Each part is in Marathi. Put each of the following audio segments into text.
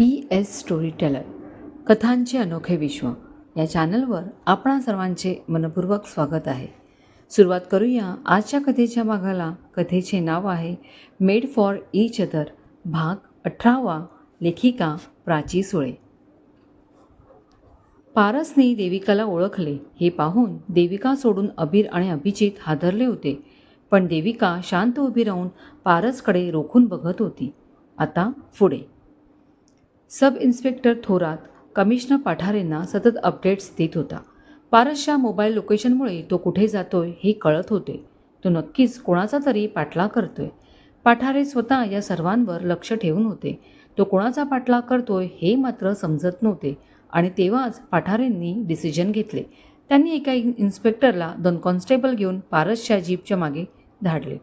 पी एस स्टोरी टेलर कथांचे अनोखे विश्व. या चॅनलवर आपणा सर्वांचे मनपूर्वक स्वागत आहे. सुरुवात करूया आजच्या कथेच्या भागाला. कथेचे नाव आहे मेड फॉर इच अदर भाग अठरावा लेखिका प्राची सुळे. पारसने देविकाला ओळखले. हे पाहून देविका सोडून अबीर आणि अभिजित हादरले होते. पण देविका शांत उभी राहून पारसकडे रोखून बघत होती. आता पुढे. सब इन्स्पेक्टर थोरात कमिशनर पाठारेंना सतत अपडेट्स देत होता. पारसच्या मोबाईल लोकेशनमुळे तो कुठे जातोय हे कळत होते. तो नक्कीच कोणाचा तरी पाठलाग करतोय. पाठारे स्वतः या सर्वांवर लक्ष ठेवून होते. तो कोणाचा पाठलाग करतोय हे मात्र समजत नव्हते आणि तेव्हाच पाठारेंनी डिसिजन घेतले. त्यांनी एका इन्स्पेक्टरला दोन कॉन्स्टेबल घेऊन पारसच्या जीपच्या मागे धाडले.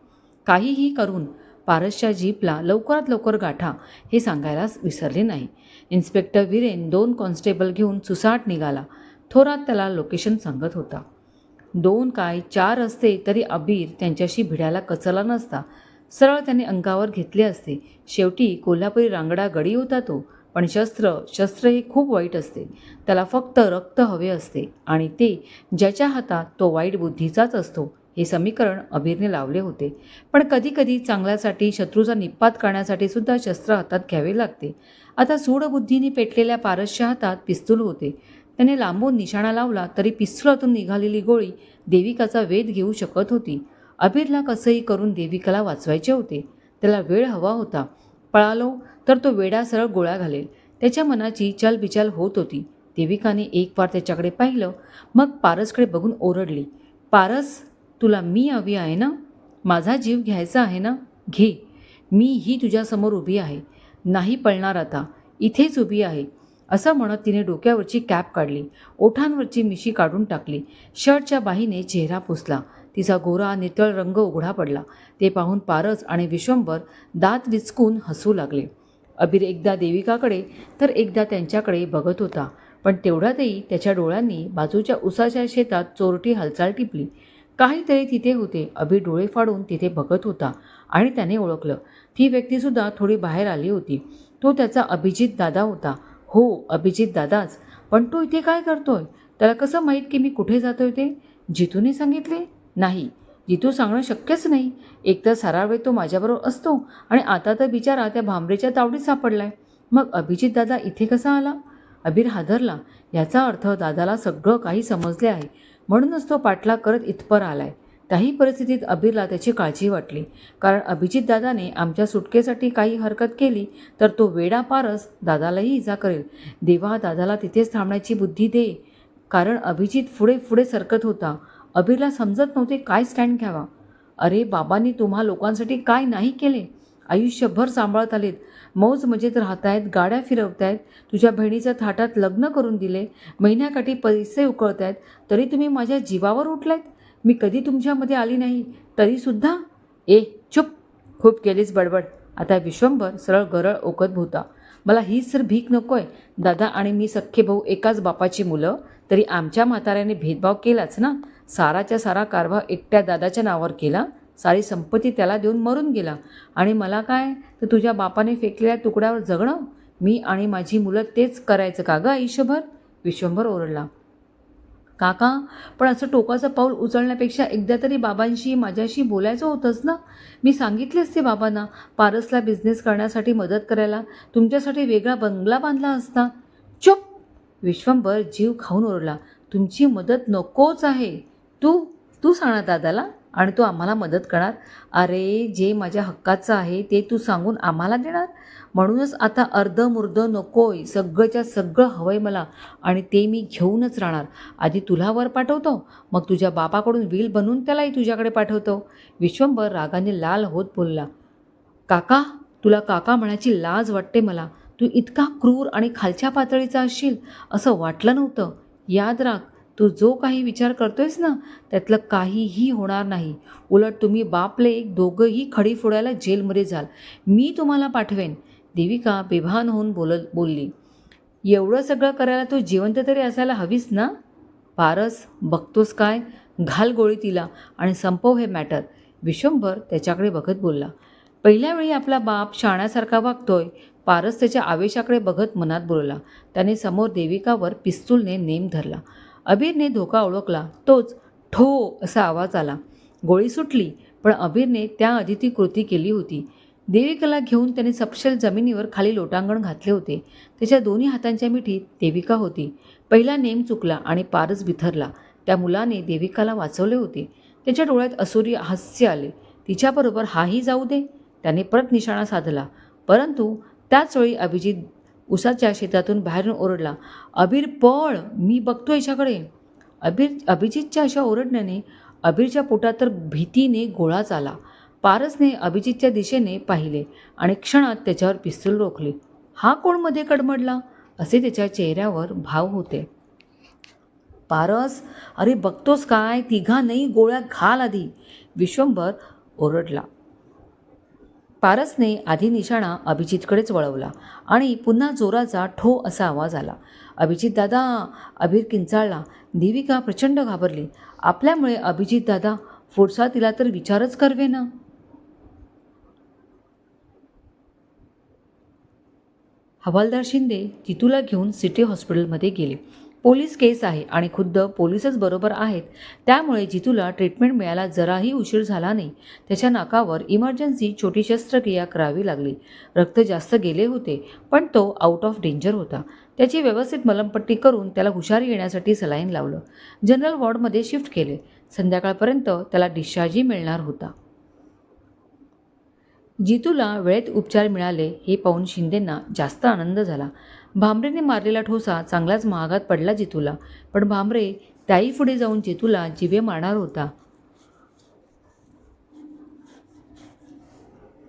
काहीही करून पारसच्या जीपला लवकरात लवकर गाठा हे सांगायलाच विसरले नाही. इन्स्पेक्टर विरेन दोन कॉन्स्टेबल घेऊन सुसाट निघाला. थोरात त्याला लोकेशन सांगत होता. दोन काय चार असते तरी अबीर त्यांच्याशी भिडायला कचला नसता. सरळ त्याने अंगावर घेतले असते. शेवटी कोल्हापुरी रांगडा गडी होता तो पण शस्त्र शस्त्र हे खूप वाईट असते. त्याला फक्त रक्त हवे असते आणि ते ज्याच्या हातात तो वाईट बुद्धीचाच असतो. हे समीकरण अबीरने लावले होते. पण कधीकधी चांगल्यासाठी शत्रूचा निपात करण्यासाठी सुद्धा शस्त्र हातात घ्यावे लागते. आता सूडबुद्धीने पेटलेल्या पारसच्या हातात पिस्तूल होते. त्याने लांबून निशाणा लावला तरी पिस्तुलातून निघालेली गोळी देविकाचा वेध घेऊ शकत होती. अबीरला कसंही करून देविकाला वाचवायचे होते. त्याला वेळ हवा होता. पळालो तर तो वेडा सरळ गोळ्या घालेल. त्याच्या मनाची चलबिचल होत होती. देविकाने एक वार त्याच्याकडे पाहिलं. मग पारसकडे बघून ओरडली. पारस तुला मी हवी आहे ना? माझा जीव घ्यायचा आहे ना? घे. मी ही तुझ्यासमोर उभी आहे. नाही पळणार आता. इथेच उभी आहे. असं म्हणत तिने डोक्यावरची कॅप काढली. ओठांवरची मिशी काढून टाकली. शर्टच्या बाहीने चेहरा पुसला. तिचा गोरा नितळ रंग उघडा पडला. ते पाहून पारस आणि विश्वंभर दात विचकून हसू लागले. अबीर एकदा देविकाकडे तर एकदा त्यांच्याकडे बघत होता. पण तेवढ्यातही त्याच्या डोळ्यांनी बाजूच्या उसाच्या शेतात चोरटी हालचाल टिपली. काहीतरी तिथे होते. अबीर डोळे फाडून तिथे बघत होता आणि त्याने ओळखलं. ती व्यक्तीसुद्धा थोडी बाहेर आली होती. तो त्याचा अभिजित दादा होता. हो अभिजित दादाच. पण तो इथे काय करतोय? त्याला कसं माहीत की मी कुठे जातोय ते? जितूने सांगितले? नाही. जितू सांगणं शक्यच नाही. एकतर सारा वेळ तो माझ्याबरोबर असतो आणि आता तर बिचारा त्या भांबरेच्या तावडीत सापडलाय. मग अभिजित दादा इथे कसा आला? अबीर हादरला. याचा अर्थ दादाला सगळं काही समजले आहे. म्हणूनच तो पाठलाग करत इथपर आलाय. त्याही परिस्थितीत अबीरला त्याची काळजी वाटली. कारण अभिजित दादाने आमच्या सुटकेसाठी काही हरकत केली तर तो वेडा पारस दादालाही इजा करेल. देवा दादाला तिथेच थांबण्याची बुद्धी दे. कारण अभिजित पुढे पुढे सरकत होता. अबीरला समजत नव्हते काय स्टँड घ्यावा. अरे बाबांनी तुम्हा लोकांसाठी काय नाही केले? आयुष्यभर सांभाळत आलेत. मौज मजेत राहतायत गाड्या फिरवतायत तुझ्या बहिणीचं थाटात लग्न करून दिले महिन्याकाठी पैसे उकळतायत तरी तुम्ही माझ्या जीवावर उठलायत? मी कधी तुमच्यामध्ये आली नाही तरीसुद्धा? ए चुप! खूप केलीस बडबड. आता विश्वंभर सरळ गरळ ओकत भोवता. मला हीच सर भीक नकोय. दादा आणि मी सख्खे भाऊ एकाच बापाची मुलं तरी आमच्या म्हाताऱ्याने भेदभाव केलाच ना? साराच्या सारा कारभार एकट्या दादाच्या नावावर केला? सारी संपत्ती त्याला देऊन मरून गेला. आणि मला काय? तर तुझ्या बापाने फेकलेल्या तुकड्यावर जगणं? मी आणि माझी मुलं तेच करायचं का गं आयुष्यभर? विश्वंभर ओरडला. काका पण असं टोकाचं पाऊल उचलण्यापेक्षा एकदा तरी बाबांशी माझ्याशी बोलायचं होतंच ना? मी सांगितले असते बाबांना पारसला बिझनेस करण्यासाठी मदत करायला. तुमच्यासाठी वेगळा बंगला बांधला असता. चुप! विश्वंभर जीव खाऊन ओरडला. तुमची मदत नकोच आहे. तू तू सांगा दादाला. आणि तू आम्हाला मदत करणार. अरे जे माझ्या हक्काचं आहे ते तू सांगून आम्हाला देणार? म्हणूनच आता अर्ध मुर्द नकोय सगळंच्या सगळं हवंय मला आणि ते मी घेऊनच राहणार. आधी तुला वर पाठवतो मग तुझ्या बापाकडून विल बनवून त्यालाही तुझ्याकडे पाठवतो. विश्वंभर रागाने लाल होत बोलला. काका तुला काका म्हणायची लाज वाटते मला. तू इतका क्रूर आणि खालच्या पातळीचा असशील असं वाटलं नव्हतं. याद राख तू जो काही विचार करतोयस ना त्यातलं काहीही होणार नाही. उलट तुम्ही बापले एक दोघंही खडी फोडायला जेलमध्ये जाल. मी तुम्हाला पाठवेन. देविका बेभान होऊन बोलत बोलली. एवढं सगळं करायला तू जिवंत तरी असायला हवीस ना? पारस बघतोस काय? घाल गोळी तिला आणि संपव हे मॅटर. विश्वंभर त्याच्याकडे बघत बोलला. पहिल्या वेळी आपला बाप शाण्यासारखा वागतोय. पारस त्याच्या आवेशाकडे बघत मनात बोलला. त्याने समोर देविकावर पिस्तूलने नेम धरला. अबीरने धोका ओळखला. तोच ठो असा आवाज आला. गोळी सुटली पण अबीरने त्याआधी ती कृती केली होती. देविकाला घेऊन त्याने सपशेल जमिनीवर खाली लोटांगण घातले होते. त्याच्या दोन्ही हातांच्या मिठीत देविका होती. पहिला नेम चुकला आणि पारच बिथरला. त्या मुलाने देविकाला वाचवले होते. त्याच्या डोळ्यात असुरी हास्य आले. तिच्याबरोबर हाही जाऊ दे. त्याने परत निशाणा साधला. परंतु त्याचवेळी अभिजित उसाच्या शेतातून बाहेरून ओरडला अबीर पळ मी बघतो याच्याकडे. अबीर अभिजितच्या अशा ओरडण्याने अबीरच्या पोटात तर भीतीने गोळाच आला पारसने अभिजितच्या दिशेने पाहिले आणि क्षणात त्याच्यावर पिस्तूल रोखले. हा कोणमध्ये कडमडला? असे त्याच्या चेहऱ्यावर भाव होते. पारस अरे बघतोस काय? तिघा नाही गोळ्या घाल आधी. विश्वंभर ओरडला. पारसने आधी निशाणा अभिजितकडेच वळवला आणि पुन्हा जोराचा ठो असा आवाज आला. अभिजित दादा अभिर किंचाळला. देविका प्रचंड घाबरली. आपल्यामुळे अभिजित दादा पुढचा तिला तर विचारच करवे ना. हवालदार शिंदे जितूला घेऊन सिटी हॉस्पिटलमध्ये गेले. पोलीस केस आहे आणि खुद्द पोलीसच बरोबर आहेत त्यामुळे जितूला ट्रीटमेंट मिळायला जराही उशीर झाला नाही. त्याच्या नाकावर इमर्जन्सी छोटी शस्त्रक्रिया करावी लागली. रक्त जास्त गेले होते पण तो आउट ऑफ डेंजर होता. त्याची व्यवस्थित मलमपट्टी करून त्याला हुशारी येण्यासाठी सलाईन लावलं. जनरल वॉर्डमध्ये शिफ्ट केले. संध्याकाळपर्यंत त्याला डिस्चार्जही मिळणार होता. जितूला वेळेत उपचार मिळाले हे पाहून शिंदेंना जास्त आनंद झाला. भांबरेने मारलेला ठोसा चांगलाच महागात पडला जितूला पण भांबरे त्याही पुढे जाऊन जितूला जिवे मारणार होता.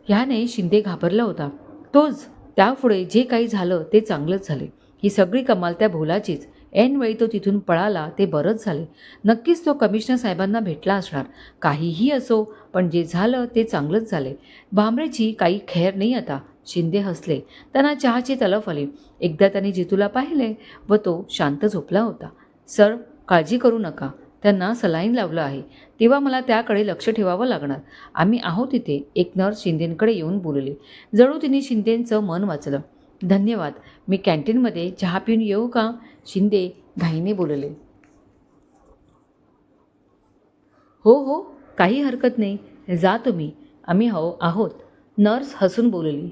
ह्याने शिंदे घाबरला होता. तोच त्यापुढे जे काही झालं ते चांगलंच झाले. ही सगळी कमाल त्या भोलाचीच. ऐनवेळी तो तिथून पळाला ते बरंच झाले. नक्कीच तो कमिशनर साहेबांना भेटला असणार. काहीही असो पण जे झालं ते चांगलंच झाले भांबरेची काही खैर नाही आता. शिंदे हसले. त्यांना चहाची तलफ आली. एकदा त्यांनी जितूला पाहिले व तो शांत झोपला होता. सर काळजी करू नका. त्यांना सलाईन लावलं आहे. तेव्हा मला त्याकडे लक्ष ठेवावं लागणार. आम्ही आहोत तिथे एक नर्स शिंदेंकडे येऊन बोलले. जणू तिने शिंदेंचं मन वाचलं. धन्यवाद. मी कॅन्टीनमध्ये चहा पिऊन येऊ का? शिंदे घाईने बोलले. हो हो काही हरकत नाही. जा तुम्ही. आम्ही हो आहोत. नर्स हसून बोलली.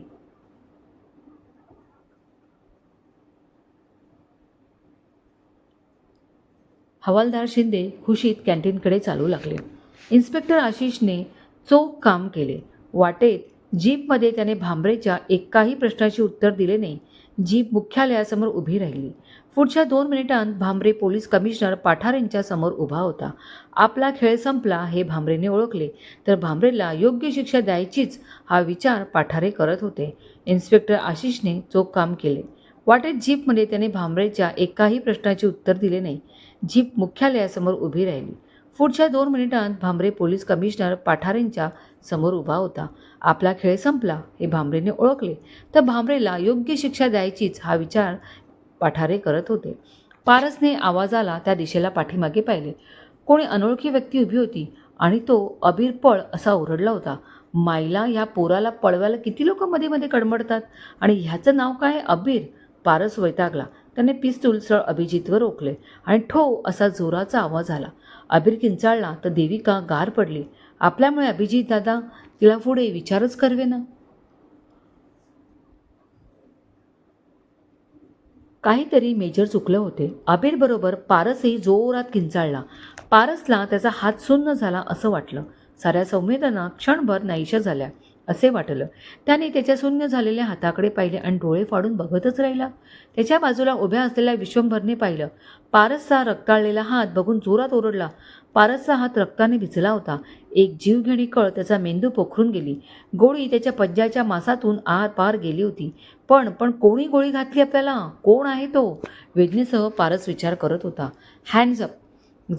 हवालदार शिंदे खुशीत कॅन्टीनकडे चालू लागले. इन्स्पेक्टर आशिषने चोख काम केले. वाटेत जीपमध्ये त्याने भांबरेच्या एकाही प्रश्नाचे उत्तर दिले नाही. जीप मुख्यालयासमोर उभी राहिली. पुढच्या दोन मिनिटांत भांबरे पोलीस कमिशनर पाठारेंच्या समोर उभा होता. आपला खेळ संपला हे भांबरेने ओळखले. तर भांबरेला योग्य शिक्षा द्यायचीच हा विचार पाठारे करत होते. इन्स्पेक्टर आशिषने चोख काम केले. वाटेत जीपमध्ये त्याने भांबरेच्या एकाही प्रश्नाचे उत्तर दिले नाही. जीप मुख्यालयासमोर उभी राहिली. पुढच्या दोन मिनिटांत भांबरे पोलीस कमिशनर पाठारेंच्या समोर उभा होता. आपला खेळ संपला. हे भांबरेने ओळखले. तर भांबरेला योग्य शिक्षा द्यायचीच हा विचार पाठारे करत होते. पारसने आवाजाला त्या दिशेला पाठीमागे पाहिले. कोणी अनोळखी व्यक्ती उभी होती आणि तो अबीर पळ असा ओरडला होता. माईला ह्या पोराला पळवायला किती लोक मध्ये मध्ये कडमडतात? आणि ह्याचं नाव काय? अबीर? पारस वैतागला. त्याने पिस्तूल सळ अभिजितवर रोखले आणि ठो असा जोराचा आवाज आला. अबीर किंचाळला तर देविका गार पडली. आपल्यामुळे अभिजित दादा तिला पुढे विचारच करवे ना. काहीतरी मेजर चुकलं होते. आबिरबरोबर पारसही जोरात किंचाळला. पारसला त्याचा हात सुन्न झाला असं वाटलं. साऱ्या संवेदना क्षणभर नाहीशा झाल्या. असे वाटलं. त्याने त्याच्या शून्य झालेल्या हाताकडे पाहिले आणि डोळे फाडून बघतच राहिला. त्याच्या बाजूला उभ्या असलेल्या विश्वंभरने पाहिलं. पारसचा रक्ताळलेला हात बघून जोरात ओरडला. पारसचा हात रक्ताने भिजला होता. एक जीवघेणी कळ त्याचा मेंदू पोखरून गेली. गोळी त्याच्या पंजाच्या मासातून आर पार गेली होती. पण पण कोणी गोळी घातली आपल्याला? कोण आहे तो? वेदनेसह पारस विचार करत होता. हँड्स अप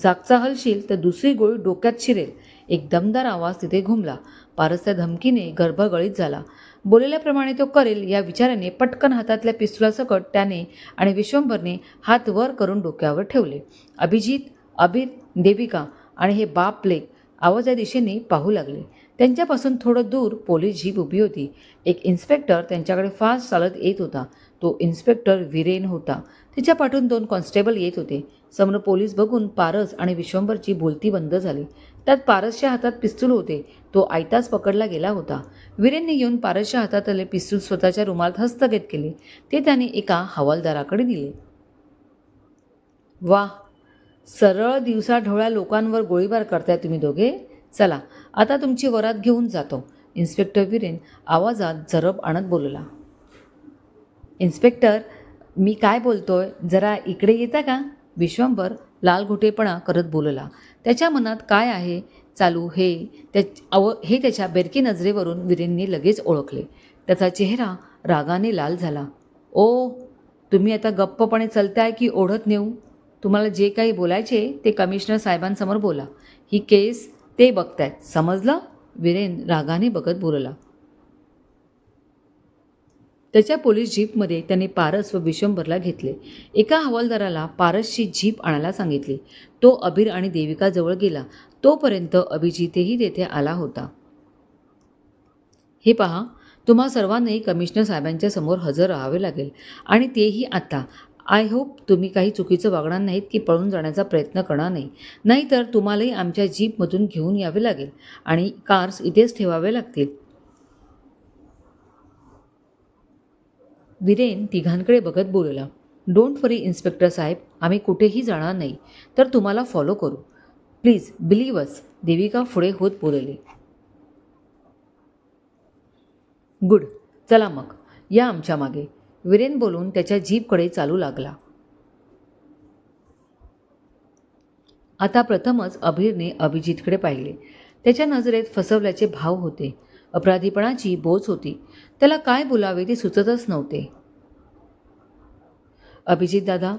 जागचा हलशील तर दुसरी गोळी डोक्यात शिरेल. एक दमदार आवाज तिथे घुमला. पारस त्या धमकीने गर्भगळीत झाला. बोललेल्याप्रमाणे तो करेल या विचाराने पटकन हातातल्या पिस्तुलासकट त्याने आणि विश्वंभरने हात वर करून डोक्यावर ठेवले. अभिजित अबीर देविका आणि हे बाप लेक आवाज या दिशेने पाहू लागले. त्यांच्यापासून थोडं दूर पोलीस जीप उभी होती. एक इन्स्पेक्टर त्यांच्याकडे फास्ट चालत येत होता. तो इन्स्पेक्टर विरेन होता. तिच्या पाठून दोन कॉन्स्टेबल येत होते. समोर पोलीस बघून पारस आणि विश्वंभरची बोलती बंद झाली. त्यात पारसच्या हातात पिस्तूल होते. तो आयताच पकडला गेला होता. विरेनने येऊन पारसच्या हातात आले पिस्तूल स्वतःच्या रुमालात हस्तगत केले. ते त्याने एका हवालदाराकडे दिले. वा सरळ दिवसाढवळ्या लोकांवर गोळीबार करताय तुम्ही दोघे? चला आता तुमची वरात घेऊन जातो. इन्स्पेक्टर विरेन आवाजात झरप आणत बोलला. इन्स्पेक्टर मी काय बोलतोय? जरा इकडे येता का? विश्वंभर लालघोटेपणा करत बोलला. त्याच्या मनात काय आहे? चालू हे त्या अव हे त्याच्या बेरकी नजरेवरून विरेनने लगेच ओळखले. त्याचा चेहरा रागाने लाल झाला. ओ तुम्ही आता गप्पपणे चलताय की ओढत नेऊ? तुम्हाला जे काही बोलायचे ते कमिशनर साहेबांसमोर बोला. ही केस ते बघतायत. समजलं? विरेन रागाने बघत बोलला. त्याच्या पोलीस जीपमध्ये त्याने पारस व विश्वंभरला घेतले. एका हवालदाराला पारसची जीप आणायला सांगितली. तो अबीर आणि देविकाजवळ गेला. तोपर्यंत अभिजितही तेथे आला होता. हे पहा तुम्हा सर्वांनाही कमिशनर साहेबांच्या समोर हजर राहावे लागेल आणि तेही आता. आय होप तुम्ही काही चुकीचं वागणार नाहीत की पळून जाण्याचा प्रयत्न करणार नाही. नाहीतर तुम्हालाही आमच्या जीपमधून घेऊन यावे लागेल आणि कार्स इथेच ठेवावे लागतील. विरेन तिघांकडे बघत बोलला डोंट वरी इन्स्पेक्टर साहेब आम्ही कुठेही जाणार नाही तर तुम्हाला फॉलो करू. प्लीज बिलीव अस देविका पुढे होत बोलले. गुड चला मग. या आमच्या मागे. विरेन बोलून त्याच्या जीपकडे चालू लागला. आता प्रथमच अभिरने अभिजितकडे पाहिले. त्याच्या नजरेत फसवल्याचे भाव होते. अपराधीपणाची बोच होती. त्याला काय बोलावे ते सुचतच नव्हते. अभिजित दादा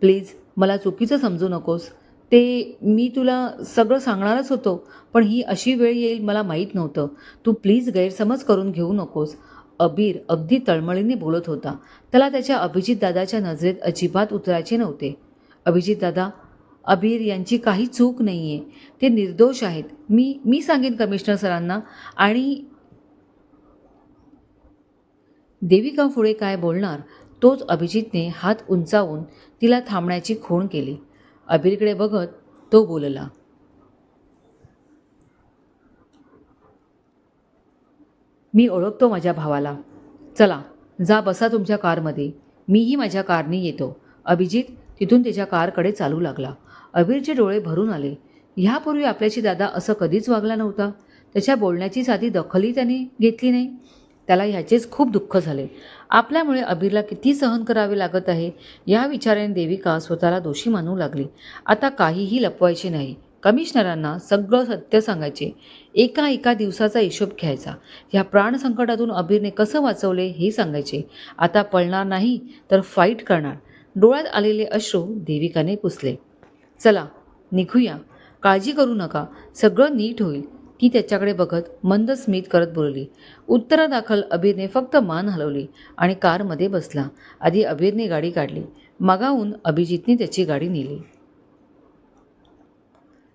प्लीज मला चुकीचं समजू नकोस. ते मी तुला सगळं सांगणारच होतो पण ही अशी वेळ येईल मला माहीत नव्हतं. तू प्लीज गैरसमज करून घेऊ नकोस. अबीर अगदी तळमळीने बोलत होता. त्याला त्याच्या अभिजित दादाच्या नजरेत अजिबात उतरायचे नव्हते. अभिजित दादा अबीर यांची काही चूक नाही आहे ते निर्दोष आहेत. मी मी सांगेन कमिशनर सरांना. आणि देविका पुढे काय बोलणार? तोच अभिजितने हात उंचावून तिला थांबण्याची खूण केली. अबीरकडे बघत तो बोलला. मी ओळखतो माझ्या भावाला. चला जा बसा तुमच्या कारमध्ये. मीही माझ्या कारने येतो. अभिजित तिथून त्याच्या कारकडे चालू लागला. अबीरचे डोळे भरून आले. ह्यापूर्वी आपल्याशी दादा असं कधीच वागला नव्हता. त्याच्या बोलण्याची साधी दखलही त्याने घेतली नाही. त्याला ह्याचेच खूप दुःख झाले. आपल्यामुळे अबीरला किती सहन करावे लागत आहे या विचाराने देविका स्वतःला दोषी मानू लागली. आता काहीही लपवायचे नाही. कमिशनरांना सगळं सत्य सांगायचे. एका एका दिवसाचा हिशोब घ्यायचा. ह्या प्राणसंकटातून अबीरने कसं वाचवले हे सांगायचे. आता पळणार नाही तर फाईट करणार. डोळ्यात आलेले अश्रू देविकाने पुसले. चला निघूया. काळजी करू नका. सगळं नीट होईल. ती त्याच्याकडे बघत मंद स्मित करत बोलली. उत्तरादाखल अबीरने फक्त मान हलवली आणि कारमध्ये बसला. आधी अबीरने गाडी काढली. मागाहून अभिजितने त्याची गाडी नेली.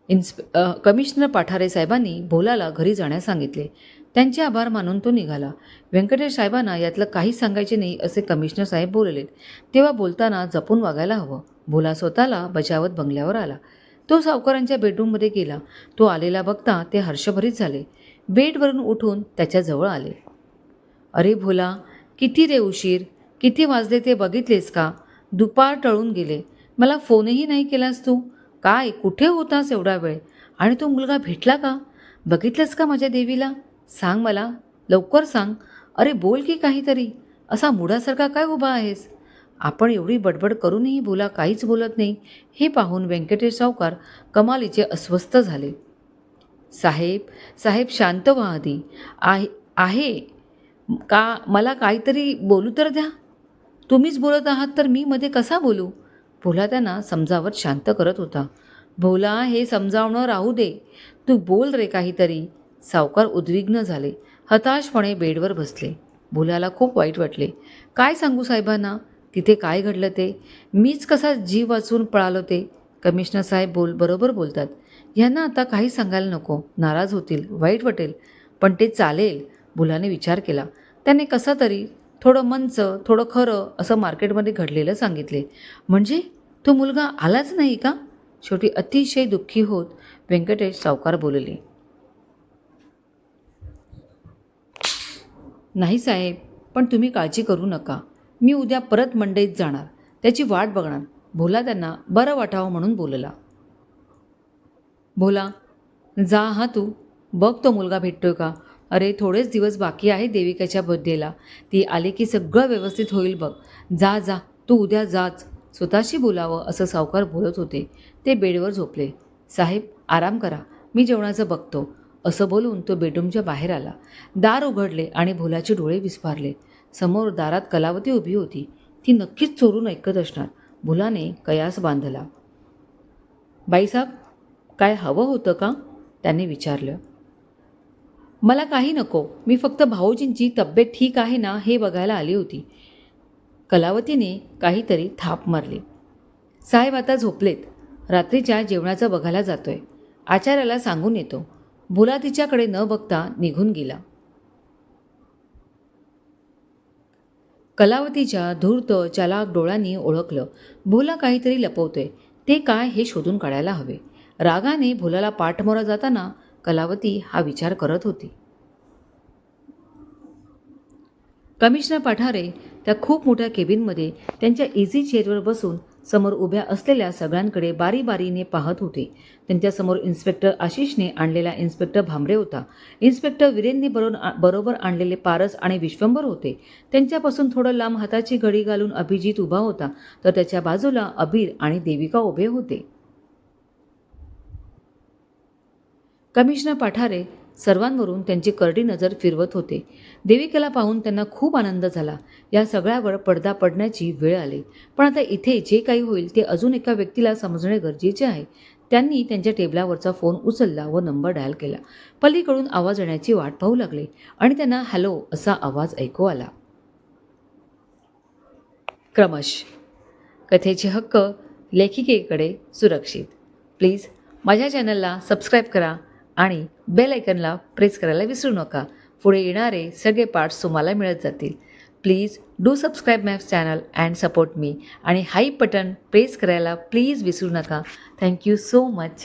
इन्स्प कमिशनर पाठारे साहेबांनी भोलाला घरी जाण्यास सांगितले. त्यांचे आभार मानून तो निघाला. व्यंकटेश साहेबांना यातलं काहीच सांगायचे नाही असे कमिशनर साहेब बोलले तेव्हा बोलताना जपून वागायला हवं. भोला स्वतःला बजावत बंगल्यावर आला. तो सावकारांच्या बेडरूममध्ये गेला. तो आलेला बघता ते हर्षभरीत झाले. बेडवरून उठून त्याच्याजवळ आले. अरे भोला किती रे उशीर? किती वाजले ते बघितलेस का? दुपार टळून गेले. मला फोनही नाही केलास तू. काय कुठे होतास एवढा वेळ? आणि तो मुलगा भेटला का? बघितलंस का माझ्या देवीला? सांग मला. लवकर सांग. अरे बोल की काहीतरी. असा मुडासारखा काय उभा आहेस? आपण एवढी बडबड करूनही बोला काहीच बोलत नाही हे पाहून व्यंकटेश सावकार कमालीचे अस्वस्थ झाले. साहेब साहेब शांत व्हा आधी. आहे आहे. का मला काहीतरी बोलू तर द्या. तुम्हीच बोलत आहात तर मी मध्ये कसा बोलू? भोला त्यांना समजावत शांत करत होता. भोला हे समजावणं राहू दे. तू बोल रे काहीतरी. सावकार उद्विग्न झाले. हताशपणे बेडवर बसले. भोलाला खूप वाईट वाटले. काय सांगू साहेबांना? तिथे काय घडलं ते? मीच कसा जीव वाचून पळालो ते? कमिशनर साहेब बोल बरोबर बोलतात. ह्यांना आता काही सांगायला नको. नाराज होतील वाईट वाटेल पण ते चालेल मुलाने विचार केला. त्याने कसा तरी थोडं मंच थोडं खरं असं मार्केटमध्ये घडलेलं सांगितले. म्हणजे तो मुलगा आलाच नाही का? शेवटी अतिशय दुःखी होत व्यंकटेश सावकार बोलले. नाही साहेब पण तुम्ही काळजी करू नका. मी उद्या परत मंडईत जाणार. त्याची वाट बघणार. भोला त्यांना बरं वाटावं म्हणून बोलला. भोला जा हा तू. बघ तो मुलगा भेटतोय का? अरे थोडेच दिवस बाकी आहे देविकाच्या बर्थडेला ती आली की सगळं व्यवस्थित होईल बघ. जा जा. तू उद्या जाच. स्वतःशी बोलावं असं सावकार बोलत होते. ते बेडवर झोपले. साहेब आराम करा. मी जेवणाचं बघतो. असं बोलून तो बेडरूमच्या बाहेर आला. दार उघडले आणि भोलाचे डोळे विस्फारले. समोर दारात कलावती उभी होती. ती नक्कीच चोरून ऐकत असणार. मुलाने कयास बांधला. बाईसाहेब काय हवं होतं का? त्याने विचारलं. मला काही नको. मी फक्त भाऊजींची तब्येत ठीक आहे ना हे बघायला आली होती. कलावतीने काहीतरी थाप मारली. साहेब आता झोपलेत. रात्रीच्या जेवणाचं बघायला जातोय. आचार्याला सांगून येतो. भुला तिच्याकडे न बघता निघून गेला. कलावतीच्या धूर्त चालाक डोळ्यांनी ओळखलं भोला काहीतरी लपवतोय. ते काय हे शोधून काढायला हवे. रागाने भोलाला पाठमोरा जाताना कलावती हा विचार करत होती. कमिशनर पठारे त्या खूप मोठ्या केबिनमध्ये त्यांच्या इझी चेअरवर बसून समोर उभ्या असलेल्या सगळ्यांकडे बारी बारीने पाहत होते. त्यांच्यासमोर इन्स्पेक्टर आशिषने आणलेला इन्स्पेक्टर भांबरे होता. इन्स्पेक्टर वीरेंनी बरोबर बरोबर आणलेले पारस आणि विश्वंभर होते. त्यांच्यापासून थोडं लांब हाताची घडी घालून अभिजित उभा होता. तर त्याच्या बाजूला अबीर आणि देविका उभे होते. कमिशनर पठारे सर्वांवरून त्यांची करडी नजर फिरवत होते. देविकेला पाहून त्यांना खूप आनंद झाला. या सगळ्यावर पडदा पडण्याची वेळ आली. पण आता इथे जे काही होईल ते अजून एका व्यक्तीला समजणे गरजेचे आहे. त्यांनी त्यांच्या टेबलावरचा फोन उचलला व नंबर डायल केला. पलीकडून आवाज येण्याची वाट पाहू लागले आणि त्यांना हॅलो असा आवाज ऐकू आला. क्रमश. कथेचे हक्क लेखिकेकडे सुरक्षित. प्लीज माझ्या चॅनलला सबस्क्राईब करा. आणि बेल आयकनला प्रेस करायला विसरू नका. पुढे येणारे सगळे पार्ट्स तुम्हाला मिळत जातील. Please do subscribe my channel and support मी आणि हाई बटन प्रेस करायला प्लीज विसरू नका. Thank you so much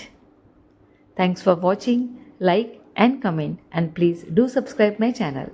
thanks for watching like and comment and please do subscribe my channel